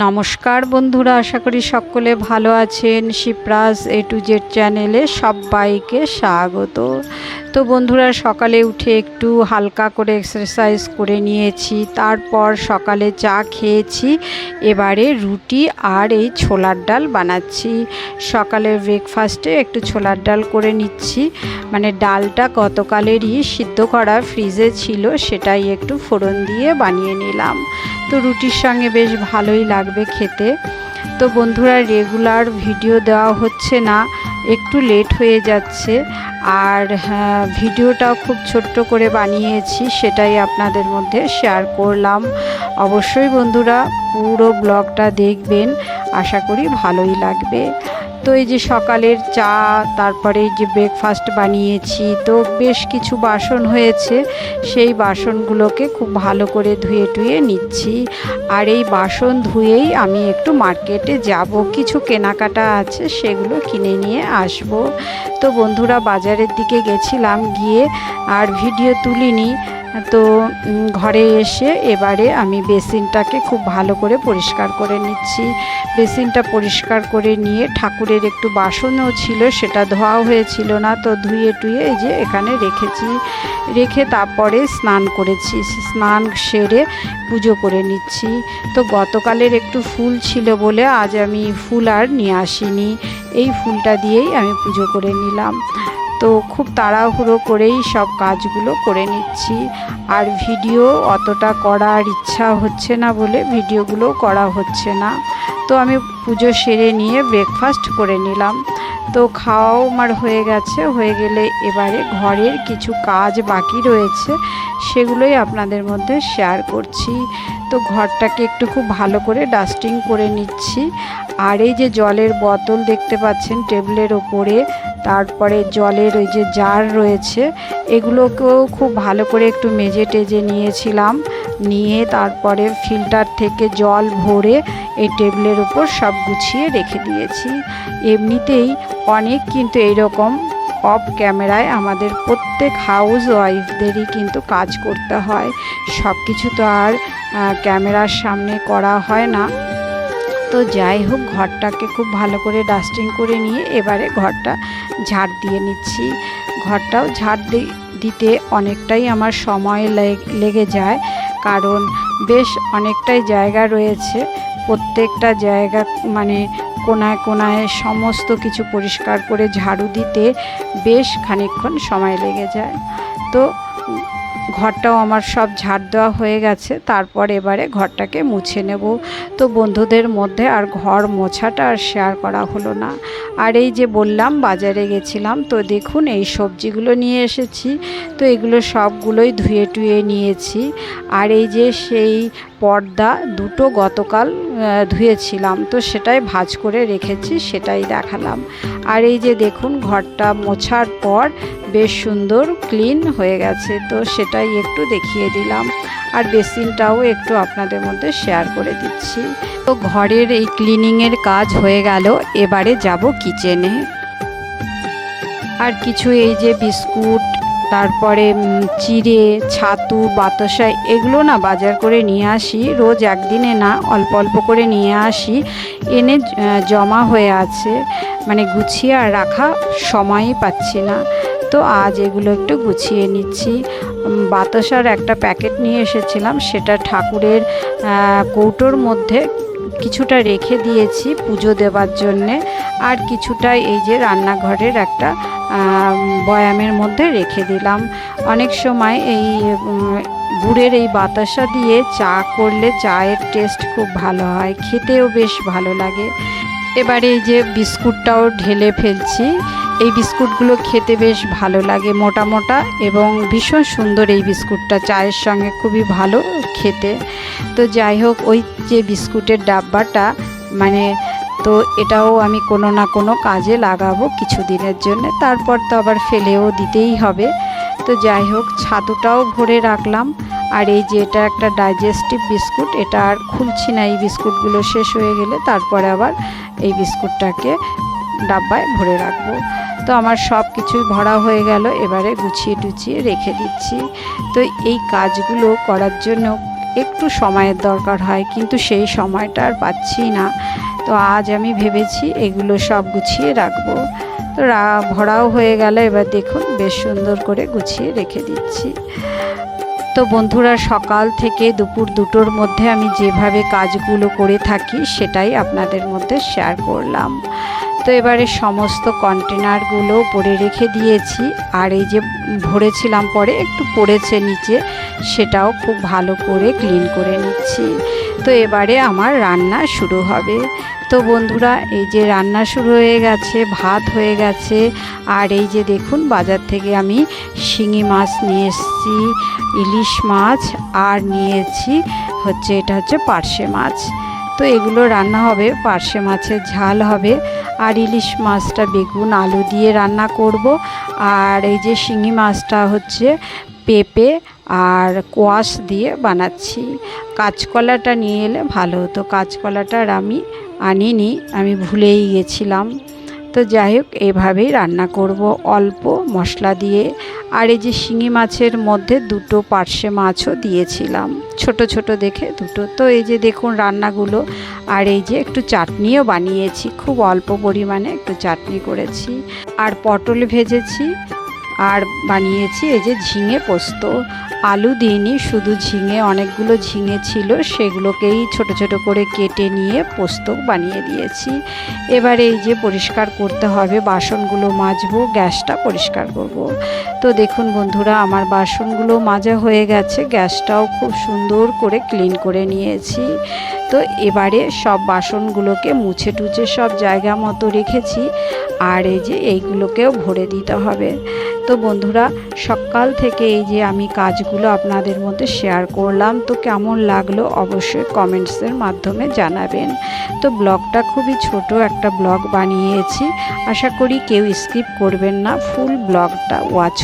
নমস্কার বন্ধুরা, আশা করি সকলে ভালো আছেন। শিপ্রাস এ টু জেড চ্যানেলে সবাইকে স্বাগত। তো বন্ধুরা, সকালে উঠে একটু হালকা করে এক্সারসাইজ করে নিয়েছি, তারপর সকালে চা খেয়েছি, এবারে রুটি আর এই ছোলার ডাল বানাচ্ছি। সকালের ব্রেকফাস্টে একটু ছোলার ডাল করে নিচ্ছি মানে ডালটা গতকালেরই সিদ্ধ করা ফ্রিজে ছিল, সেটাই একটু ফোড়ন দিয়ে বানিয়ে নিলাম। তো রুটির সঙ্গে বেশ ভালোই লাগবে খেতে। তো বন্ধুরা রেগুলার ভিডিও দেওয়া হচ্ছে না, একটু লেট হয়ে যাচ্ছে। আর ভিডিওটা ভিডিওটাও খুব ছোট্ট করে বানিয়েছি, সেটাই আপনাদের মধ্যে শেয়ার করলাম। অবশ্যই বন্ধুরা, পুরো ব্লগটা দেখবেন, আশা করি ভালোই লাগবে। তো এই যে সকালের চা, তারপরে যে ব্রেকফাস্ট বানিয়েছি, তো বেশ কিছু বাসন হয়েছে। সেই বাসনগুলোকে খুব ভালো করে ধুয়ে টুয়ে নিচ্ছি। আর এই বাসন ধুয়েই আমি একটু মার্কেটে যাব। কিছু কেনাকাটা আছে, সেগুলো কিনে নিয়ে আসব। তো বন্ধুরা, বাজারের দিকে গেছিলাম গিয়ে আর ভিডিও তুলিনি। তো ঘরে এসে এবারে আমি বেসিনটাকে খুব ভালো করে পরিষ্কার করে নিচ্ছি। বেসিনটা পরিষ্কার করে নিয়ে ঠাকুরের একটু বাসনও ছিল, সেটা ধোয়া হয়েছিল না, তো ধুয়ে টুয়ে এই যে এখানে রেখেছি। রেখে তারপরে স্নান করেছি, স্নান সেরে পুজো করে নিচ্ছি। তো গতকালের একটু ফুল ছিল বলে আজ আমি ফুল আর নিয়ে আসিনি। এই ফুলটা দিয়েই আমি পুজো করে নিলাম। তো খুব তাড়াহুড়ো করেই সব কাজগুলো করে নিচ্ছি। আর ভিডিও অতটা করার ইচ্ছা হচ্ছে না বলে ভিডিওগুলো করা হচ্ছে না। তো আমি পুজো সেরে নিয়ে ব্রেকফাস্ট করে নিলাম। তো খাওয়াও আমার হয়ে গেছে। হয়ে গেলে এবারে ঘরের কিছু কাজ বাকি রয়েছে, সেগুলোই আপনাদের মধ্যে শেয়ার করছি। তো ঘরটাকে একটু খুব ভালো করে ডাস্টিং করে নিচ্ছি। আর এই যে জলের বোতল দেখতে পাচ্ছেন টেবিলের ওপরে তারপরে জলের ওই যে জার রয়েছে, এগুলোকেও খুব ভালো করে একটু মেজে টেজে নিয়েছিলাম। নিয়ে তারপরে ফিল্টার থেকে জল ভরে এই টেবিলের উপর সব গুছিয়ে রেখে দিয়েছি। এমনিতেই অনেক কিন্তু এইরকম অফ ক্যামেরায় আমাদের প্রত্যেক হাউস ওয়াইফদেরই কিন্তু কাজ করতে হয়। সব কিছু তো আর ক্যামেরার সামনে করা হয় না। তো যাই হোক, ঘরটাকে খুব ভালো করে ডাস্টিং করে নিয়ে এবারে ঘরটা ঝাড় দিয়ে নিচ্ছি। ঘরটাও ঝাড় দিতে অনেকটাই আমার সময় লেগ- যায়, কারণ বেশ অনেকটাই জায়গা রয়েছে। প্রত্যেকটা জায়গা মানে কোনায় কোনায় সমস্ত কিছু পরিষ্কার করে ঝাড়ু দিতে বেশ খানিকক্ষণ সময় লেগে যায়। তো ঘরটাও আমার সব ঝাড় দেওয়া হয়ে গেছে। তারপর এবারে ঘরটাকে মুছে নেব। তো বন্ধুদের মধ্যে আর ঘর মোছাটা আর শেয়ার করা হলো না। আর এই যে বললাম, বাজারে গেছিলাম, তো দেখুন এই সবজিগুলো নিয়ে এসেছি। তো এগুলো সবগুলোই ধুয়ে টুয়ে নিয়েছি। আর এই যে সেই পর্দা দুটো গতকাল ধুয়েছিলাম। তো সেটাই ভাজ করে রেখেছি, সেটাই দেখালাম। আর এই যে দেখুন, ঘরটা মোছার পর বেশ সুন্দর, ক্লিন হয়ে গেছে। তো সেটাই একটু দেখিয়ে দিলাম। আর বেসিনটাও একটু আপনাদের মধ্যে শেয়ার করে দিচ্ছি। তো ঘরের এই ক্লিনিংয়ের কাজ হয়ে গেল। এবারে যাব কিচেনে। আর কিছু এই যে বিস্কুট, তারপরে চিড়ে, ছাতু, বাতাসা, এগুলো না বাজার করে নিয়ে আসি। রোজ একদিনে না, অল্প অল্প করে নিয়ে আসি। এনে জমা হয়ে আছে। মানে গুছিয়ে আর রাখা সময়ই পাচ্ছি না। তো আজ এগুলো একটু গুছিয়ে নিচ্ছি। বাতাসার একটা প্যাকেট নিয়ে এসেছিলাম, সেটা ঠাকুরের কৌটোর মধ্যে কিছুটা রেখে দিয়েছি পুজো দেওয়ার জন্যে। আর কিছুটা এই যে রান্নাঘরের একটা বয়ামের মধ্যে রেখে দিলাম। অনেক সময় এই গুড়ের এই বাতাসা দিয়ে চা করলে চায়ের টেস্ট খুব ভালো হয়, খেতেও বেশ ভালো লাগে। এবারে এই যে বিস্কুটটাও ঢেলে ফেলছি। এই বিস্কুটগুলো খেতে বেশ ভালো লাগে মোটা মোটা এবং ভীষণ সুন্দর এই বিস্কুটটা, চায়ের সঙ্গে খুবই ভালো খেতে। তো যাই হোক, ওই যে বিস্কুটের ডাব্বাটা মানে তো এটাও আমি কোনো না কোনো কাজে লাগাবো কিছু দিনের জন্য, তারপর তো আবার ফেলেও দিতেই হবে। তো যাই হোক, ছাতুটাও ভরে রাখলাম। আর এই যে এটা একটা ডাইজেস্টিভ বিস্কুট এটা আর খুলছি না এই বিস্কুটগুলো শেষ হয়ে গেলে তারপরে আবার এই বিস্কুটটাকে ডাব্বায় ভরে রাখব। তো আমার সব কিছুই ভরা হয়ে গেল, এবারে গুছিয়ে টুছিয়ে রেখে দিচ্ছি। তো এই কাজগুলো করার জন্য একটু সময়ের দরকার হয়, কিন্তু সেই সময়টা আর পাচ্ছি না। তো আজ আমি ভেবেছি এগুলো সব গুছিয়ে রাখব। তো ভরাও হয়ে গেল, এবার দেখুন বেশ সুন্দর করে গুছিয়ে রেখে দিচ্ছি। তো বন্ধুরা, সকাল থেকে দুপুর দুটোর মধ্যে আমি যেভাবে কাজগুলো করে থাকি সেটাই আপনাদের মধ্যে শেয়ার করলাম। তো এবারে সমস্ত কন্টেনারগুলো পরে রেখে দিয়েছি। আর এই যে ভরেছিলাম পরে একটু পড়েছে নিচে, সেটাও খুব ভালো করে ক্লিন করে নিচ্ছি। তো এবারে আমার রান্না শুরু হবে। তো বন্ধুরা, এই যে রান্না শুরু হয়ে গেছে, ভাত হয়ে গেছে, আর এই যে দেখুন বাজার থেকে আমি শিঙি মাছ নিয়ে এসেছি, ইলিশ মাছ, আর নিয়েছি হচ্ছে, এটা হচ্ছে পার্শে মাছ। তো এগুলো রান্না হবে। পার্শে মাছের ঝাল হবে। আর ইলিশ মাছটা, বেগুন, আলু দিয়ে রান্না করব। আর এই যে শিঙি মাছটা হচ্ছে পেঁপে আর কোয়াশ দিয়ে বানাচ্ছি। কাঁচকলাটা নিয়ে এলে ভালো হতো। কাঁচকলাটার আমি আনিনি, আমি ভুলেই গেছিলাম। তো যাই হোক, এভাবেই রান্না করব। অল্প মশলা দিয়ে। আর এই যে শিঙি মাছের মধ্যে দুটো পার্শে মাছও দিয়েছিলাম। ছোট ছোট দেখে দুটো। তো এই যে দেখুন রান্নাগুলো। আর এই যে একটু চাটনিও বানিয়েছি। খুব অল্প পরিমাণে একটু চাটনি করেছি। আর পটল ভেজেছি। আর বানিয়েছি এই যে ঝিঙে পোস্ত। আলু দিইনি, শুধু ঝিঙে, অনেকগুলো ঝিঙে ছিল, সেগুলোকেই ছোট ছোট করে কেটে নিয়ে পোস্ত বানিয়ে দিয়েছি। এবার এই যে পরিষ্কার করতে হবে, বাসনগুলো মাজবো, গ্যাসটা পরিষ্কার করব। তো দেখুন বন্ধুরা, আমার বাসনগুলো মাজা হয়ে গেছে, গ্যাসটাও খুব সুন্দর করে ক্লিন করে নিয়েছি। তো এবারে সব বাসনগুলোকে মুছে টুছে সব জায়গা মতো রেখেছি, আর এই যে এইগুলোকেও ভরে দিতে হবে। তো বন্ধুরা, সকাল থেকে এই যে আমি কাজগুলো আপনাদের মধ্যে শেয়ার করলাম। তো কেমন লাগল অবশ্যই কমেন্টসের মাধ্যমে জানাবেন। তো ব্লগটা খুবই ছোট একটা ব্লগ বানিয়েছি। আশা করি কেউ স্কিপ করবেন না। ফুল ব্লগটা ওয়াচ